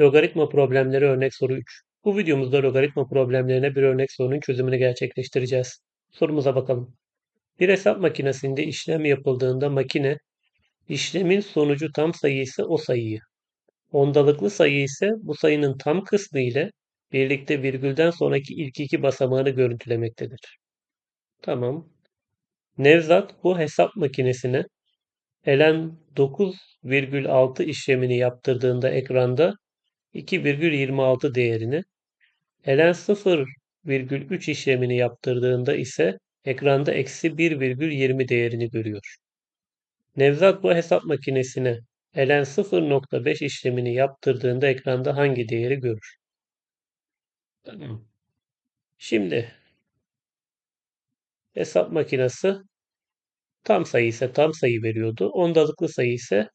Logaritma problemleri örnek soru 3. Bu videomuzda logaritma problemlerine bir örnek sorunun çözümünü gerçekleştireceğiz. Sorumuza bakalım. Bir hesap makinesinde işlem yapıldığında makine işlemin sonucu tam sayı ise o sayıyı, ondalıklı sayı ise bu sayının tam kısmı ile birlikte virgülden sonraki ilk iki basamağını görüntülemektedir. Tamam. Nevzat bu hesap makinesine ln 9,6 işlemini yaptırdığında ekranda 2,26 değerini, ln 0,3 işlemini yaptırdığında ise ekranda eksi 1,20 değerini görüyor. Nevzat bu hesap makinesine ln 0.5 işlemini yaptırdığında ekranda hangi değeri görür? Şimdi hesap makinesi tam sayı ise tam sayı veriyordu. Ondalıklı sayı ise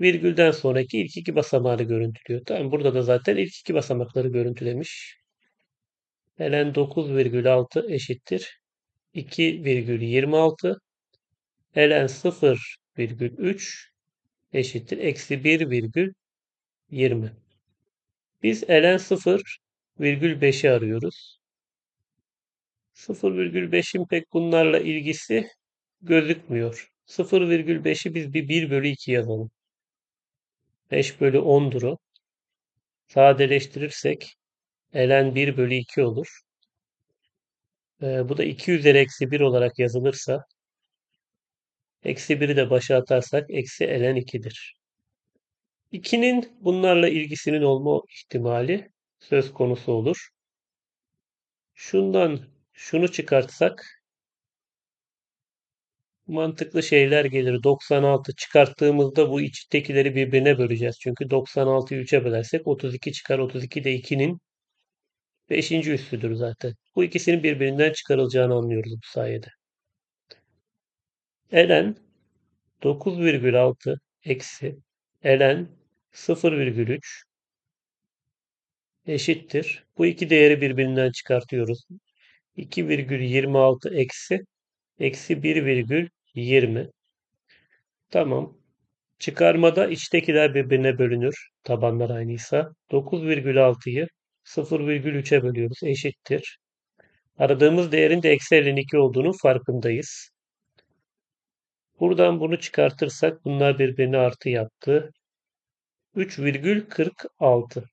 virgülden sonraki ilk iki basamağını görüntülüyor. Tamam burada da zaten ilk iki basamakları görüntülemiş. ln 9,6 eşittir 2,26 ln 0,3 eşittir eksi 1,20. Biz ln 0,5'i arıyoruz. 0,5'in pek bunlarla ilgisi gözükmüyor. 0,5'i biz bir 1 bölü 2 yazalım. 5 bölü 10'dur o. Sadeleştirirsek ln 1 bölü 2 olur. Ee, bu da 2 üzeri eksi 1 olarak yazılırsa eksi 1'i de başa atarsak eksi ln 2'dir. 2'nin bunlarla ilgisinin olma ihtimali söz konusu olur. Şundan şunu çıkartsak mantıklı şeyler gelir. 96 çıkarttığımızda bu içtekileri birbirine böleceğiz. Çünkü 96'yı 3'e bölersek 32 çıkar. 32 de 2'nin 5. üssüdür zaten. Bu ikisinin birbirinden çıkarılacağını anlıyoruz bu sayede. ln 9,6 eksi ln 0,3 eşittir. Bu iki değeri birbirinden çıkartıyoruz. 2,26 eksi eksi 1,20 Tamam. Çıkarmada içtekiler birbirine bölünür. Tabanlar aynıysa. 9,6'yı 0,3'e bölüyoruz. Eşittir. Aradığımız değerin de eksi 52 olduğunu farkındayız. Buradan bunu çıkartırsak bunlar birbirine artı yaptı. 3,46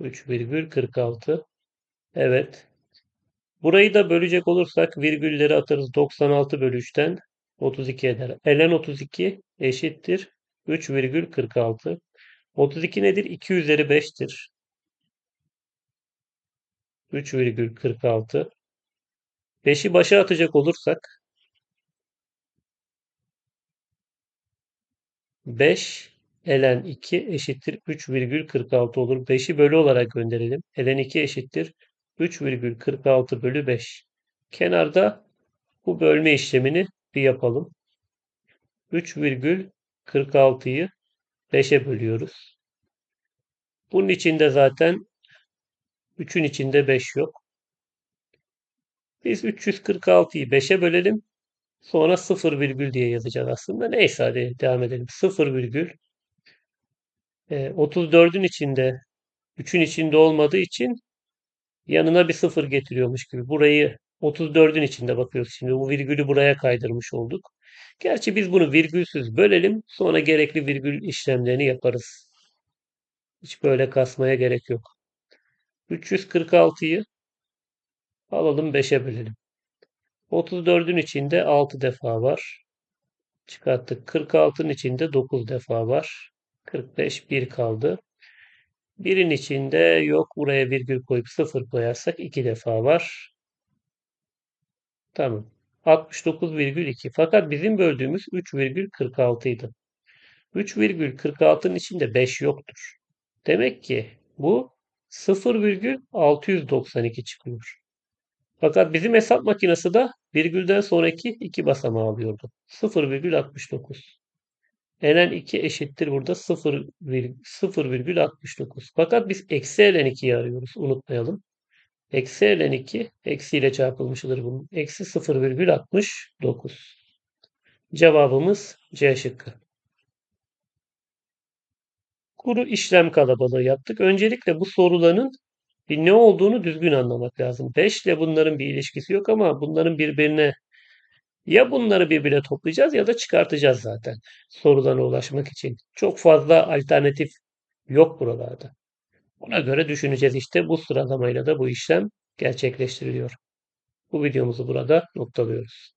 3,46 Evet. Burayı da bölecek olursak virgülleri atarız. 96 bölü 3'ten 32 eder. ln 32 eşittir 3,46. 32 nedir? 2 üzeri 5'tir. 3,46. 5'i başa atacak olursak 5 ln 2 eşittir 3,46 olur. 5'i bölü olarak gönderelim. ln 2 eşittir 3,46 bölü 5. Kenarda bu bölme işlemini bir yapalım. 3,46'yı 5'e bölüyoruz. Bunun içinde zaten 3'ün içinde 5 yok. Biz 346'yı 5'e bölelim. Sonra 0 virgül diye yazacağız aslında. Neyse hadi devam edelim. 0 virgül. E, 34'ün içinde 3'ün içinde olmadığı için yanına bir 0 getiriyormuş gibi. Burayı 34'ün içinde bakıyoruz. Şimdi bu virgülü buraya kaydırmış olduk. Gerçi biz bunu virgülsüz bölelim. Sonra gerekli virgül işlemlerini yaparız. Hiç böyle kasmaya gerek yok. 346'yı alalım 5'e bölelim. 34'ün içinde 6 defa var. Çıkarttık. 46'ın içinde 9 defa var. 45 1 kaldı. Birin içinde yok. Buraya virgül koyup 0 koyarsak 2 defa var. Tamam. 69,2. Fakat bizim böldüğümüz 3,46 idi. 3,46'nın içinde 5 yoktur. Demek ki bu 0,692 çıkıyor. Fakat bizim hesap makinesi de virgülden sonraki iki basamağı alıyordu. 0,69. Ln 2 eşittir burada 0,69. Fakat biz eksi ln 2'yi arıyoruz. Unutmayalım. Eksi ln 2 eksiyle çarpılmışıdır bunun. Eksi 0,69. Cevabımız C şıkkı. kuru işlem kalabalığı yaptık. Öncelikle bu soruların bir ne olduğunu düzgün anlamak lazım. 5 ile bunların bir ilişkisi yok ama bunların birbirine ya bunları birbirine toplayacağız ya da çıkartacağız zaten sorularına ulaşmak için. Çok fazla alternatif yok buralarda. Buna göre düşüneceğiz işte bu sıralamayla da bu işlem gerçekleştiriliyor. Bu videomuzu burada noktalıyoruz.